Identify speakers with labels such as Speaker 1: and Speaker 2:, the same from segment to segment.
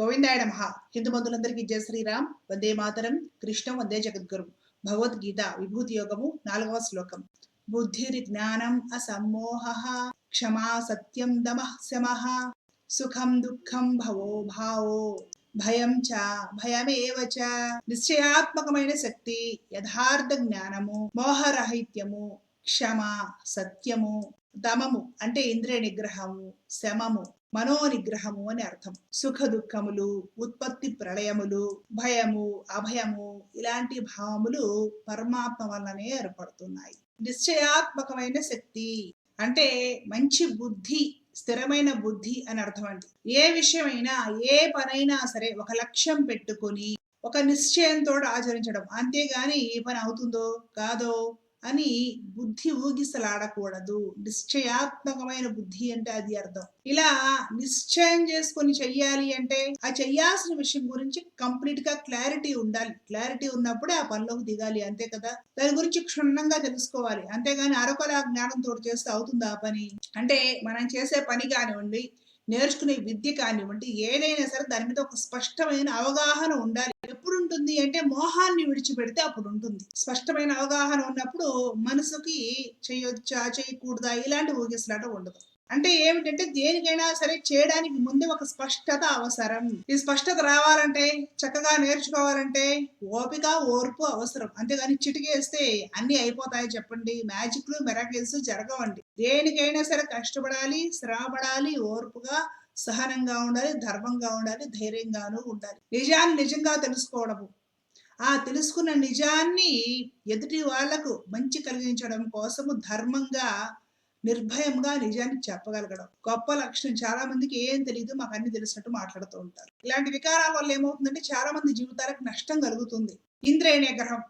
Speaker 1: గోవిందాయ నమ. హిందూ బంధువులందరికీ జయ శ్రీరామ్. వందే మాతరం. కృష్ణం వందే జగద్గురు. భగవద్గీత విభూతి యోగము నాలుగవ శ్లోకం. బుద్ధిర్ జ్ఞానం అసమ్మోహ. క్షమా సత్యం దమ శమ. సుఖం దుఃఖం భవో భావో. భయం చ భయమేవ చ. నిశ్చయాత్మకమైన శక్తి యథార్థ జ్ఞానము మోహరహిత్యము క్షమ సత్యము దమము అంటే ఇంద్రియ నిగ్రహము శమము మనోనిగ్రహము అని అర్థం. సుఖ దుఃఖములు ఉత్పత్తి ప్రళయములు భయము అభయము ఇలాంటి భావములు పరమాత్మ వల్లనే ఏర్పడుతున్నాయి. నిశ్చయాత్మకమైన శక్తి అంటే మంచి బుద్ధి స్థిరమైన బుద్ధి అని అర్థం అండి. ఏ విషయమైనా ఏ పనైనా సరే ఒక లక్ష్యం పెట్టుకొని ఒక నిశ్చయంతో ఆచరించడం. అంతేగాని ఏ పని అవుతుందో కాదో అని బుద్ధి ఊగిసలాడకూడదు. నిశ్చయాత్మకమైన బుద్ధి అంటే అది అర్థం. ఇలా నిశ్చయం చేసుకొని చెయ్యాలి అంటే ఆ చెయ్యాల్సిన విషయం గురించి కంప్లీట్గా క్లారిటీ ఉండాలి. క్లారిటీ ఉన్నప్పుడే ఆ పనిలోకి దిగాలి అంతే కదా? దాని గురించి క్షుణ్ణంగా తెలుసుకోవాలి. అంతేగాని అరకొల జ్ఞానంతో చేస్తే అవుతుందా పని? అంటే మనం చేసే పని కానివ్వండి నేర్చుకునే విద్య కానివ్వండి ఏదైనా సరే దాని మీద ఒక స్పష్టమైన అవగాహన ఉండాలి. ఎప్పుడు ఉంటుంది అంటే మోహాన్ని విడిచిపెడితే అప్పుడు ఉంటుంది స్పష్టమైన అవగాహన ఉన్నప్పుడు మనసుకి చేయొచ్చా చేయకూడదా ఇలాంటి ఊగిసలాట ఉండదు. అంటే ఏమిటంటే దేనికైనా సరే చేయడానికి ముందే ఒక స్పష్టత అవసరం. ఈ స్పష్టత రావాలంటే చక్కగా నేర్చుకోవాలంటే ఓపిక ఓర్పు అవసరం. అంతేగాని చిటికేస్తే అన్ని అయిపోతాయి చెప్పండి. మ్యాజిక్లు మెరాకిల్స్ జరగవండి. దేనికైనా సరే కష్టపడాలి శ్రమపడాలి ఓర్పుగా సహనంగా ఉండాలి ధర్మంగా ఉండాలి ధైర్యంగానూ ఉండాలి. నిజాన్ని నిజంగా తెలుసుకోవడము. ఆ తెలుసుకున్న నిజాన్ని ఎదుటి వాళ్ళకు మంచి కలిగించడం కోసము ధర్మంగా నిర్భయంగా నిజాన్ని చెప్పగలగడం. గొప్ప లక్షణం. చాలా మందికి ఏం తెలియదు మాకు అన్ని తెలిసినట్టు మాట్లాడుతూ ఉంటారు. ఇలాంటి వికారాల వల్ల ఏమవుతుందంటే చాలా మంది జీవితాలకు నష్టం కలుగుతుంది. ఇంద్రియ నిగ్రహం.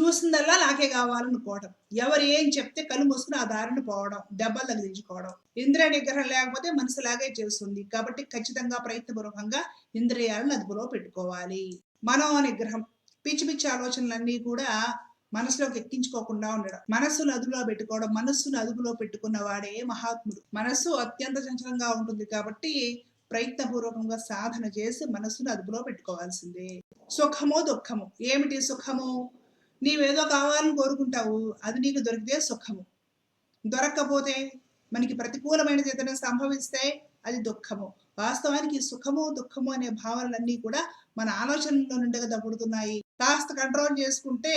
Speaker 1: చూసిందల్లా నాకే కావాలనుకోవడం ఎవరు ఏం చెప్తే కళ్ళు మూసుకుని ఆ దారిని పోవడం దెబ్బలు తగిలించుకోవడం. ఇంద్రియ నిగ్రహం లేకపోతే మనసులాగే చేస్తుంది. కాబట్టి ఖచ్చితంగా ప్రయత్నపూర్వకంగా ఇంద్రియాలను అదుపులో పెట్టుకోవాలి. మనో నిగ్రహం పిచ్చి పిచ్చి ఆలోచనలన్నీ కూడా మనసులోకి ఎక్కించుకోకుండా ఉండడం. మనస్సును అదుపులో పెట్టుకోవడం మనస్సును అదుపులో పెట్టుకున్న వాడే మహాత్ముడు. మనస్సు అత్యంత చంచలంగా ఉంటుంది కాబట్టి ప్రయత్నపూర్వకంగా సాధన చేసి మనస్సును అదుపులో పెట్టుకోవాల్సిందే. సుఖము దుఃఖము. ఏమిటి సుఖము? నీవేదో కావాలని కోరుకుంటావు అది నీకు దొరికితే సుఖము. దొరక్కపోతే మనకి ప్రతికూలమైనది ఏదైనా సంభవిస్తే అది దుఃఖము. వాస్తవానికి సుఖము దుఃఖము అనే భావనలన్నీ కూడా మన ఆలోచనలో నుండిగా కదా కాస్త కంట్రోల్ చేసుకుంటే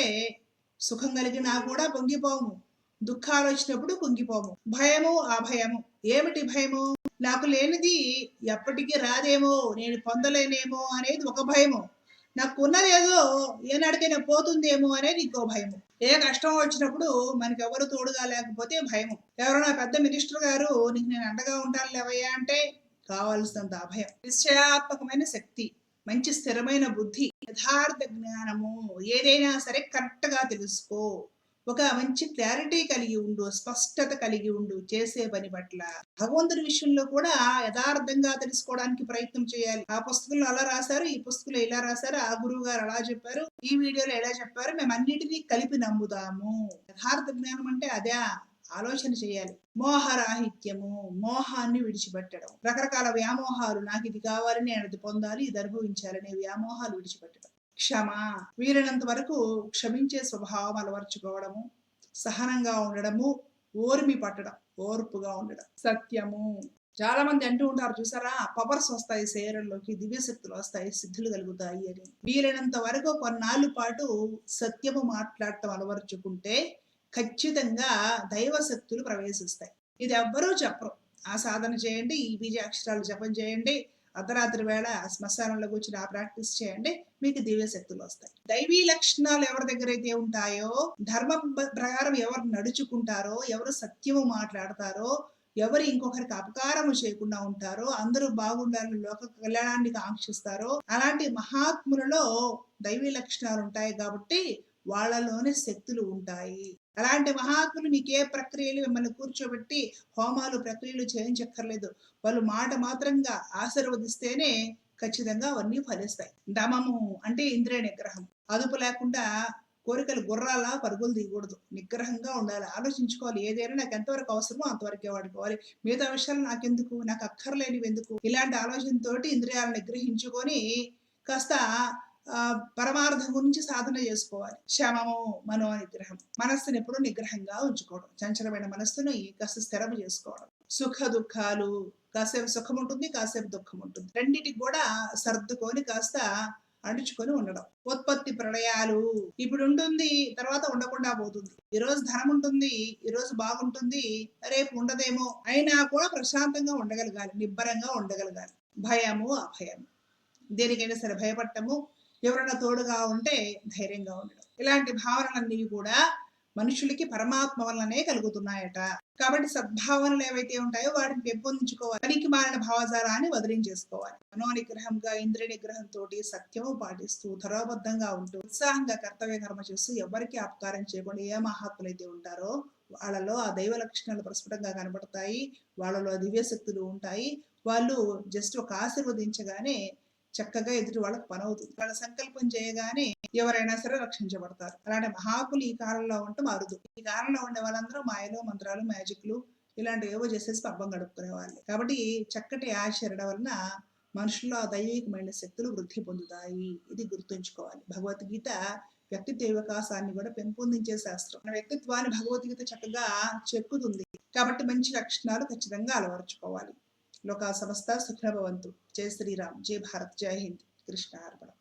Speaker 1: సుఖం కలిగినా కూడా పొంగిపోము. దుఃఖాలు వచ్చినప్పుడు పొంగిపోము భయము అభయము. ఏమిటి భయము? నాకు లేనిది ఎప్పటికీ రాదేమో నేను పొందలేనేమో అనేది ఒక భయము. నాకు ఉన్నది ఏదో ఏనాడికైనా పోతుందేమో అనేది ఇంకో భయము. ఏ కష్టం వచ్చినప్పుడు మనకి ఎవరు తోడుగా లేకపోతే భయము. ఎవరైనా పెద్ద మినిస్టర్ గారు నీకు నేను అండగా ఉంటాను లేవయ్యా అంటే కావాల్సినంత అభయం. నిశ్చయాత్మకమైన శక్తి మంచి స్థిరమైన బుద్ధి యథార్థ జ్ఞానము ఏదైనా సరే కరెక్ట్గా తెలుసుకో. ఒక మంచి క్లారిటీ కలిగి ఉండు స్పష్టత కలిగి ఉండు చేసే పని పట్ల. భగవంతుడి విషయంలో కూడా యథార్థంగా తెలుసుకోవడానికి ప్రయత్నం చేయాలి. ఆ పుస్తకంలో అలా రాశారు ఈ పుస్తకంలో ఇలా రాశారు ఆ గురువు గారు అలా చెప్పారు ఈ వీడియోలో ఎలా చెప్పారు మేము అన్నిటినీ కలిపి నమ్ముదాము. యథార్థ జ్ఞానం అంటే అదే ఆలోచన చేయాలి. మోహరాహిత్యము మోహాన్ని విడిచిపెట్టడం. రకరకాల వ్యామోహాలు నాకు ఇది కావాలి నేను అది పొందాలి ఇది అనుభవించాలనే వ్యామోహాలు విడిచిపెట్టడం. క్షమ. వీలైనంత వరకు క్షమించే స్వభావం అలవర్చుకోవడము సహనంగా ఉండడము ఓర్మి పట్టడం ఓర్పుగా ఉండడం. సత్యము. చాలా మంది అంటూ ఉంటారు చూసారా? పవర్స్ వస్తాయి శరీరంలోకి దివ్యశక్తులు వస్తాయి సిద్ధులు కలుగుతాయి అని. వీలైనంత వరకు కొన్నాళ్ళు పాటు సత్యము మాట్లాడటం అలవరుచుకుంటే ఖచ్చితంగా దైవ శక్తులు ప్రవేశిస్తాయి. ఇది ఎవ్వరూ చెప్పరు. ఆ సాధన చేయండి ఈ బీజ అక్షరాలు జపం చేయండి అర్ధరాత్రి వేళ శ్మశానంలో కూర్చుని ఆ ప్రాక్టీస్ చేయండి మీకు దివ్య శక్తులు వస్తాయి. దైవీ లక్షణాలు ఎవరి దగ్గర అయితే ఉంటాయో ధర్మ ప్రకారం ఎవరు నడుచుకుంటారో ఎవరు సత్యము మాట్లాడతారో ఎవరు ఇంకొకరికి అపకారము చేయకుండా ఉంటారో అందరూ బాగుండాలని లోక కళ్యాణానికి ఆంక్షిస్తారో అలాంటి మహాత్ములలో దైవీ లక్షణాలు ఉంటాయి కాబట్టి వాళ్ళలోనే శక్తులు ఉంటాయి. అలాంటి మహాత్ములు మీకు ఏ ప్రక్రియలు మిమ్మల్ని కూర్చోబెట్టి హోమాలు ప్రక్రియలు చేయించక్కర్లేదు. వాళ్ళు మాట మాత్రంగా ఆశీర్వదిస్తేనే ఖచ్చితంగా అవన్నీ ఫలిస్తాయి. దమము అంటే ఇంద్రియ నిగ్రహం. అదుపు లేకుండా కోరికలు గుర్రాలా పరుగులు తీయకూడదు. నిగ్రహంగా ఉండాలి. ఆలోచించుకోవాలి. ఏదైనా నాకు ఎంతవరకు అవసరమో అంతవరకే వాడుకోవాలి. మిగతా విషయాలు నాకెందుకు? నాకు అక్కర్లేనివి ఎందుకు? ఇలాంటి ఆలోచనతోటి ఇంద్రియాలను నిగ్రహించుకొని కాస్త పరమార్థం గురించి సాధన చేసుకోవాలి. శమము మనో నిగ్రహం మనస్సుని ఎప్పుడు నిగ్రహంగా ఉంచుకోవడం చంచలమైన మనస్సుని కాస్త స్థిరం చేసుకోవడం. సుఖ దుఃఖాలు కాసేపు సుఖం ఉంటుంది కాసేపు దుఃఖం ఉంటుంది. రెండిటికి కూడా సర్దుకొని కాస్త అణుచుకొని ఉండడం. ఉత్పత్తి ప్రళయాలు ఇప్పుడు ఉంటుంది తర్వాత ఉండకుండా పోతుంది. ఈ రోజు ధనం ఉంటుంది ఈ రోజు బాగుంటుంది రేపు ఉండదేమో అయినా కూడా ప్రశాంతంగా ఉండగలగాలి నిబ్బరంగా ఉండగలగాలి. భయము అభయము. దేనికైనా సరే భయపడటము ఎవరైనా తోడుగా ఉంటే ధైర్యంగా ఉండడం. ఇలాంటి భావనలన్నీ కూడా మనుషులకి పరమాత్మ వల్లనే కలుగుతున్నాయట. కాబట్టి సద్భావనలు ఏవైతే ఉంటాయో వాటిని పెంపొందించుకోవాలి. పనికి మారిన భావజాలాన్ని వదిలించేసుకోవాలి. మనోనిగ్రహంగా ఇంద్రియ నిగ్రహంతో సత్యము పాటిస్తూ ధరోబద్ధంగా ఉంటూ ఉత్సాహంగా కర్తవ్య కర్మ చేస్తూ ఎవరికి అపకారం చేయకుండా ఏ మహాత్ములు అయితే ఉంటారో వాళ్ళలో ఆ దైవ లక్షణాలు ప్రస్ఫుటంగా కనబడతాయి వాళ్ళలో దివ్య శక్తులు ఉంటాయి. వాళ్ళు జస్ట్ ఒక ఆశీర్వదించగానే చక్కగా ఎదుటి వాళ్ళకి పని అవుతుంది. వాళ్ళ సంకల్పం చేయగానే ఎవరైనా సరే రక్షించబడతారు. అలాంటి మహాకులు ఈ కాలంలో ఉంటే మారుదు. ఈ కాలంలో ఉండే వాళ్ళందరూ మాయలు మంత్రాలు మ్యాజిక్లు ఇలాంటివి ఏవో చేసేసి పబ్బం గడుపుకునే వాళ్ళు. కాబట్టి చక్కటి ఆచరణ వలన మనుషుల్లో దైవికమైన శక్తులు వృద్ధి పొందుతాయి. ఇది గుర్తుంచుకోవాలి. భగవద్గీత వ్యక్తిత్వ వికాసాన్ని కూడా పెంపొందించే శాస్త్రం. మన వ్యక్తిత్వాన్ని భగవద్గీత చక్కగా చెక్కుతుంది. కాబట్టి మంచి లక్షణాలు ఖచ్చితంగా అలవరుచుకోవాలి. లోకా సమస్త సుఖభవంతు జయ శ్రీరామ్. జయ భారత్. జై హింద్. కృష్ణ అర్పణం